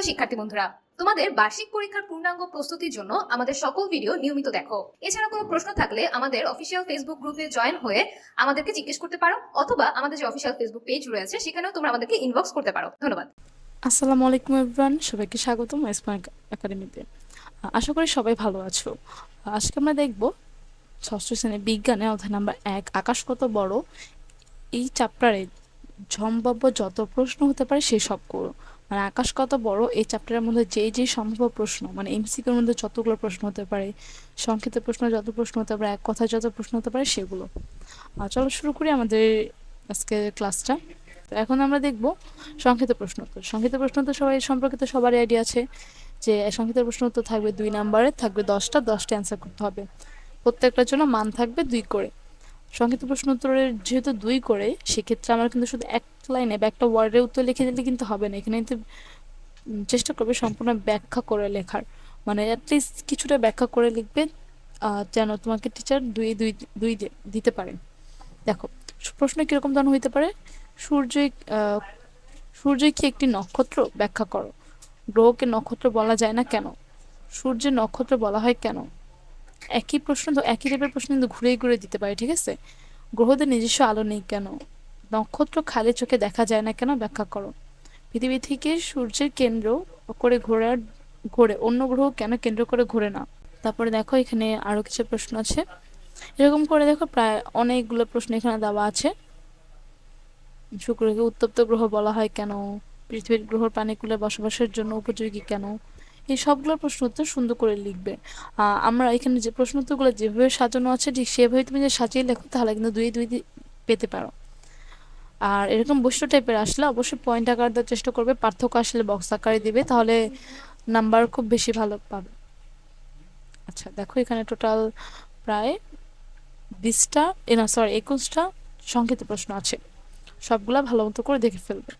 প্রিয় শিক্ষার্থী বন্ধুরা, তোমাদের বার্ষিক পরীক্ষার পূর্ণাঙ্গ প্রস্তুতির জন্য আমাদের সকল ভিডিও নিয়মিত দেখো। এছাড়া কোনো প্রশ্ন থাকলে আমাদের অফিসিয়াল ফেসবুক গ্রুপে জয়েন হয়ে আমাদেরকে জিজ্ঞেস করতে পারো, অথবা আমাদের যে অফিসিয়াল ফেসবুক পেজ রয়েছে, সেখানেও তোমরা আমাদেরকে ইনবক্স করতে পারো। ধন্যবাদ। আসসালামু আলাইকুম এভরান সবাইকে স্বাগতম এসপান একাডেমিতে আশা করি সবাই ভালো আছো। আজকে আমরা দেখব ষষ্ঠ শ্রেণির বিজ্ঞানে অধ্যায় নাম্বার এক আকাশ কত বড়। এই চ্যাপ্টারে সম্ভাব্য যত প্রশ্ন হতে পারে সেই সবগুলো মানে আকাশ কত বড়, এই চ্যাপ্টারের মধ্যে যে যে সম্ভব প্রশ্ন মানে এমসিকিউর মধ্যে যতগুলো প্রশ্ন হতে পারে, সংক্ষিপ্ত প্রশ্ন যত প্রশ্ন হতে পারে, এক কথায় যত প্রশ্ন হতে পারে সেগুলো। চলো শুরু করি আমাদের আজকের ক্লাসটা তো এখন আমরা দেখব সংক্ষিপ্ত প্রশ্ন উত্তর। সংক্ষিপ্ত প্রশ্ন উত্তর সবাই সম্পর্কে তো সবারই আইডিয়া আছে যে সংক্ষিপ্ত প্রশ্ন উত্তর থাকবে দুই নাম্বারে থাকবে দশটা দশটা অ্যান্সার করতে হবে। প্রত্যেকটার জন্য মান থাকবে দুই করে। সংক্ষিপ্ত প্রশ্ন উত্তরের যেহেতু দুই করে, সেক্ষেত্রে আমার কিন্তু শুধু এক লাইনে বা একটা ওয়ার্ডের উত্তর লিখে দিলে কিন্তু হবে না। এখানে কিন্তু চেষ্টা করবে সম্পূর্ণ ব্যাখ্যা করে লেখার। মানে অ্যাটলিস্ট কিছুটা ব্যাখ্যা করে লিখবে যেন তোমাকে টিচার দুই দুই দুই দিতে পারে। দেখো, প্রশ্ন কীরকম ধরনের হইতে পারে? সূর্য সূর্য কি একটি নক্ষত্র? ব্যাখ্যা করো। গ্রহকে নক্ষত্র বলা যায় না কেন? সূর্যের নক্ষত্র বলা হয় কেন? একই প্রশ্ন তো একই টাইপের প্রশ্ন কিন্তু ঘুরে ঘুরে দিতে পারে, ঠিক আছে? গ্রহদের নিজস্ব আলো নেই কেন? নক্ষত্র খালি চোখে দেখা যায় না কেন? ব্যাখ্যা করো। পৃথিবী থেকে সূর্যের কেন্দ্র করে ঘোরার, ঘোরে, অন্য গ্রহ কেন কেন্দ্র করে ঘোরে না? তারপরে দেখো এখানে আরও কিছু প্রশ্ন আছে। এরকম করে দেখো প্রায় অনেকগুলো প্রশ্ন এখানে দেওয়া আছে। শুক্রকে উত্তপ্ত গ্রহ বলা হয় কেন? পৃথিবীর গ্রহ প্রাণীকুলে বসবাসের জন্য উপযোগী কেন? এই সবগুলো প্রশ্ন উত্তর সুন্দর করে লিখবে। আমরা এখানে যে প্রশ্ন উত্তরগুলো যেভাবে সাজানো আছে, ঠিক সেভাবে তুমি যে সাজিয়ে লেখো, তাহলে কিন্তু দুই দুই পেতে পারো। আর এরকম বৈশ্য টাইপের আসলে অবশ্যই পয়েন্ট আকার দেওয়ার চেষ্টা করবে। পার্থক্য আসলে বক্স আকারে দিবে, তাহলে নাম্বার খুব বেশি ভালো পাবে। আচ্ছা দেখো এখানে টোটাল প্রায় বিশটা না সরি একুশটা সংক্ষিপ্ত প্রশ্ন আছে। সবগুলা ভালো মতো করে দেখে ফেলবে।